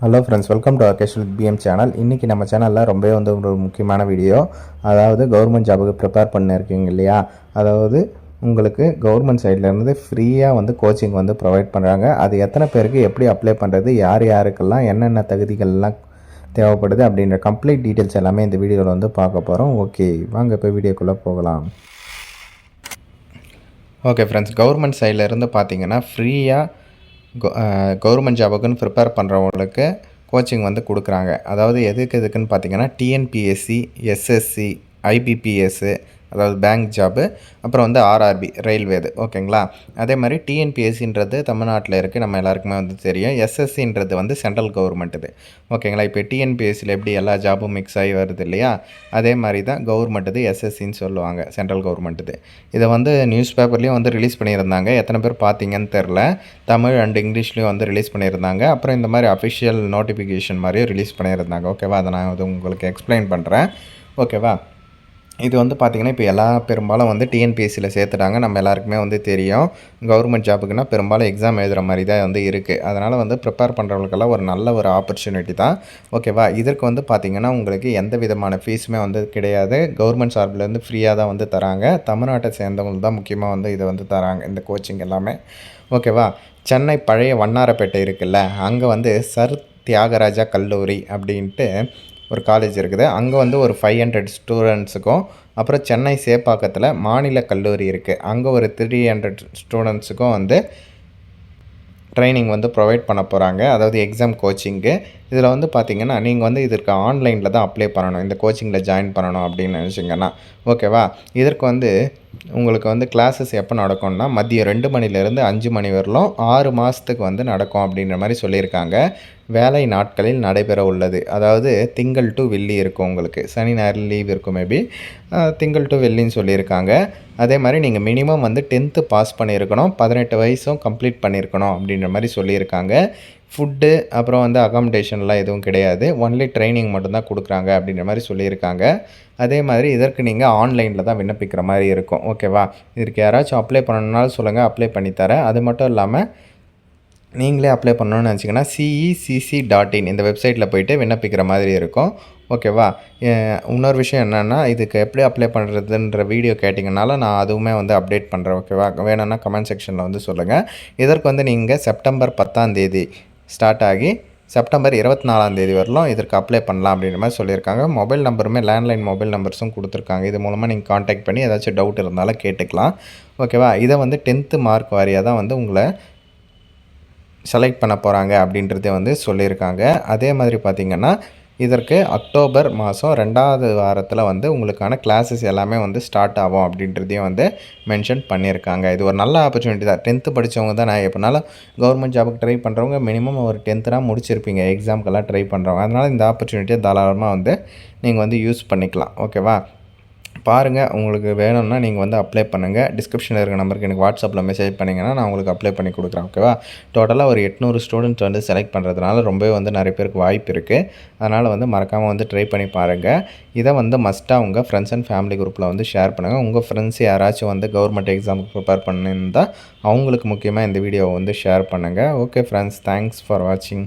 Hello friends welcome to Akesh with PM channel இன்றைக்கி நம்ம சேனலில் ரொம்பவே வந்து ஒரு முக்கியமான வீடியோ அதாவது கவர்மெண்ட் ஜாபுக்கு ப்ரிப்பேர் பண்ணியிருக்கீங்க இல்லையா? அதாவது உங்களுக்கு கவர்மெண்ட் சைட்லேருந்து ஃப்ரீயாக வந்து கோச்சிங் வந்து ப்ரொவைட் பண்ணுறாங்க அது எத்தனை பேருக்கு எப்படி அப்ளை பண்ணுறது யார் யாருக்கெல்லாம் என்னென்ன தகுதிகள்லாம் தேவைப்படுது அப்படின்ற கம்ப்ளீட் டீட்டெயில்ஸ் எல்லாமே இந்த வீடியோவில் வந்து பார்க்க போகிறோம் ஓகே வாங்க இப்போ வீடியோக்குள்ளே போகலாம். ஓகே ஃப்ரெண்ட்ஸ் கவர்மெண்ட் சைட்லேருந்து பார்த்தீங்கன்னா ஃப்ரீயாக கவர்மெண்ட் ஜாபுக்குன்னு ப்ரிப்பேர் பண்ணுறவங்களுக்கு கோச்சிங் வந்து கொடுக்குறாங்க. அதாவது எதுக்கு எதுக்குன்னு பார்த்தீங்கன்னா டிஎன்பிஎஸ்சி எஸ்எஸ்சி ஐபிபிஎஸ்ஸு அதாவது பேங்க் ஜாபு அப்புறம் வந்து ஆர்ஆர்பி ரயில்வேது ஓகேங்களா அதே மாதிரி டிஎன்பிஎஸ்சின்றது தமிழ்நாட்டில் இருக்குது நம்ம எல்லாருக்குமே வந்து தெரியும். எஸ்எஸ்சின்றது வந்து சென்ட்ரல் கவர்மெண்ட்டுது ஓகேங்களா இப்போ டிஎன்பிஎஸ்சியில் எப்படி எல்லா ஜாபும் மிக்ஸ் ஆகி வருது இல்லையா? அதே மாதிரி தான் கவர்மெண்ட்டுது எஸ்எஸ்சின்னு சொல்லுவாங்க. சென்ட்ரல் கவர்மெண்ட்டுது இதை. வந்து நியூஸ் பேப்பர்லேயும் வந்து ரிலீஸ் பண்ணியிருந்தாங்க. எத்தனை பேர் பார்த்தீங்கன்னு தெரில தமிழ் அண்ட் இங்கிலீஷ்லேயும் வந்து ரிலீஸ் பண்ணியிருந்தாங்க. அப்புறம் இந்த மாதிரி அஃபிஷியல் நோட்டிஃபிகேஷன் மாதிரியும் ரிலீஸ் பண்ணியிருந்தாங்க. ஓகேவா அதை நான் வந்து உங்களுக்கு எக்ஸ்பிளைன் பண்ணுறேன் ஓகேவா இது வந்து பார்த்திங்கன்னா இப்போ எல்லா பெரும்பாலும் வந்து டிஎன்பிஎஸ்சியில் சேர்த்துட்டாங்க. நம்ம எல்லாருக்குமே வந்து தெரியும். கவர்மெண்ட் ஜாபுக்குன்னா பெரும்பாலும் எக்ஸாம் எழுதுகிற மாதிரி தான் வந்து இருக்குது அதனால் வந்து ப்ரிப்பேர் பண்ணுறவங்களுக்கெல்லாம் ஒரு நல்ல ஒரு ஆப்பர்ச்சுனிட்டி தான். ஓகேவா இதற்கு வந்து பார்த்திங்கன்னா உங்களுக்கு எந்த விதமான ஃபீஸுமே வந்து கிடையாது. கவர்மெண்ட் சார்பிலேருந்து ஃப்ரீயாக தான் வந்து தராங்க. தமிழ்நாட்டை சேர்ந்தவங்களுக்கு தான் முக்கியமாக வந்து இதை வந்து தராங்க இந்த கோச்சிங் எல்லாமே. ஓகேவா சென்னை பழைய வண்ணாரப்பேட்டை இருக்குல்ல அங்கே வந்து சர் தியாகராஜா கல்லூரி அப்படின்ட்டு ஒரு காலேஜ் இருக்குது. அங்கே வந்து ஒரு ஃபைவ் ஹண்ட்ரட் ஸ்டூடெண்ட்ஸுக்கும் அப்புறம் சென்னை சேப்பாக்கத்தில் மாநில கல்லூரி இருக்குது அங்கே ஒரு த்ரீ ஹண்ட்ரட் ஸ்டூடெண்ட்ஸுக்கும் வந்து ட்ரைனிங் வந்து ப்ரொவைட் பண்ண போகிறாங்க அதாவது எக்ஸாம் கோச்சிங்கு இதில் வந்து பார்த்திங்கன்னா நீங்கள் வந்து இதற்கு ஆன்லைனில் தான் அப்ளை பண்ணணும். இந்த கோச்சிங்கில் ஜாயின் பண்ணணும் அப்படின்னு நினச்சிங்கன்னா ஓகேவா இதற்கு வந்து உங்களுக்கு வந்து கிளாஸஸ் எப்போ நடக்கும்னா மதியம் ரெண்டு மணிலேருந்து அஞ்சு மணி வரலும் ஆறு மாதத்துக்கு வந்து நடக்கும் அப்படின்ற மாதிரி சொல்லியிருக்காங்க. வேலை நாட்களில் நடைபெற உள்ளது. அதாவது திங்கள் டு வெள்ளி இருக்கும் உங்களுக்கு. சனி ஞாயிறு லீவ் இருக்கும் மேபி திங்கள் டு வெள்ளின்னு சொல்லியிருக்காங்க. அதே மாதிரி நீங்கள் மினிமம் வந்து டென்த்து பாஸ் பண்ணியிருக்கணும் பதினெட்டு வயசும் கம்ப்ளீட் பண்ணியிருக்கணும் அப்படின்ற மாதிரி சொல்லியிருக்காங்க. ஃபுட்டு அப்புறம் வந்து அகாமடேஷன்லாம் எதுவும் கிடையாது. ஒன்லி ட்ரைனிங் மட்டும்தான் கொடுக்குறாங்க அப்படின்ற மாதிரி சொல்லியிருக்காங்க. அதே மாதிரி இதற்கு நீங்கள் ஆன்லைனில் தான் விண்ணப்பிக்கிற மாதிரி இருக்கும். ஓகேவா இதற்கு யாராச்சும் அப்ளை பண்ணணுன்னாலும் சொல்லுங்கள் அப்ளை பண்ணித்தரேன். அது மட்டும் இல்லாமல் நீங்களே அப்ளை பண்ணணும்னு நினச்சிங்கன்னா சிஇசிசி டாட் இன் இந்த வெப்சைட்டில் போயிட்டு விண்ணப்பிக்கிற மாதிரி இருக்கும். ஓகேவா இன்னொரு விஷயம் என்னென்னா இதுக்கு எப்படி அப்ளை பண்ணுறதுன்ற வீடியோ கேட்டிங்கனால நான் அதுவுமே வந்து அப்டேட் பண்ணுறேன் ஓகேவா வேணும்னா கமெண்ட் செக்ஷனில் வந்து சொல்லுங்கள் இதற்கு வந்து நீங்கள் செப்டம்பர் பத்தாம் தேதி ஸ்டார்ட் ஆகி செப்டம்பர் இருபத்தி நாலாம் தேதி வரலாம் இதற்கு அப்ளை பண்ணலாம் அப்படின்ற மாதிரி சொல்லியிருக்காங்க. மொபைல் நம்பருமே லேண்ட்லைன் மொபைல் நம்பர்ஸும் கொடுத்துருக்காங்க. இது மூலமாக நீங்கள் காண்டாக்ட் பண்ணி ஏதாச்சும் டவுட் இருந்தாலும் கேட்டுக்கலாம். ஓகேவா இதை வந்து டென்த்து மார்க் வாரியாக தான் வந்து உங்களை செலக்ட் பண்ண போகிறாங்க அப்படின்றதே வந்து சொல்லியிருக்காங்க. அதே மாதிரி பார்த்திங்கன்னா இதற்கு அக்டோபர் மாதம் ரெண்டாவது வாரத்தில் வந்து உங்களுக்கான கிளாஸஸ் எல்லாமே வந்து ஸ்டார்ட் ஆகும் அப்படின்றதையும் வந்து மென்ஷன் பண்ணியிருக்காங்க. இது ஒரு நல்ல ஆப்பர்ச்சுனிட்டி தான். டென்த்து படித்தவங்க தான் நான் எப்போனாலும் கவர்மெண்ட் ஜாபுக்கு ட்ரை பண்ணுறவங்க மினிமம் ஒரு டென்த்துனா முடிச்சிருப்பீங்க. எக்ஸாமுக்கெல்லாம் ட்ரை பண்ணுறவங்க அதனால் இந்த ஆப்பர்ச்சுனிட்டியை தாராளமாக வந்து நீங்கள் வந்து யூஸ் பண்ணிக்கலாம். ஓகேவா பாருங்கள் உங்களுக்கு வேணும்னா நீங்கள் வந்து அப்ளை பண்ணுங்கள் டிஸ்கிரிப்ஷனில் இருக்க நம்பருக்கு எனக்கு வாட்ஸ்அப்பில் மெசேஜ் பண்ணிங்கன்னா நான் உங்களுக்கு அப்ளை பண்ணி கொடுக்குறேன் ஓகேவா டோட்டலாக ஒரு எட்நூறு ஸ்டூடெண்ட்ஸ் வந்து செலக்ட் பண்ணுறதுனால ரொம்பவே வந்து நிறைய பேருக்கு வாய்ப்பு இருக்குது அதனால் வந்து மறக்காமல் வந்து ட்ரை பண்ணி பாருங்கள் இதை வந்து மஸ்ட்டாக உங்கள் ஃப்ரெண்ட்ஸ் அண்ட் ஃபேமிலி குரூப்பில் வந்து ஷேர் பண்ணுங்கள் உங்கள் ஃப்ரெண்ட்ஸ் யாராச்சும் வந்து கவர்மெண்ட் எக்ஸாமுக்கு ப்ரிப்பேர் பண்ணியிருந்தால் அவங்களுக்கு முக்கியமாக இந்த வீடியோவை வந்து ஷேர் பண்ணுங்கள் ஓகே ஃப்ரெண்ட்ஸ் தேங்க்ஸ் ஃபார் வாட்சிங்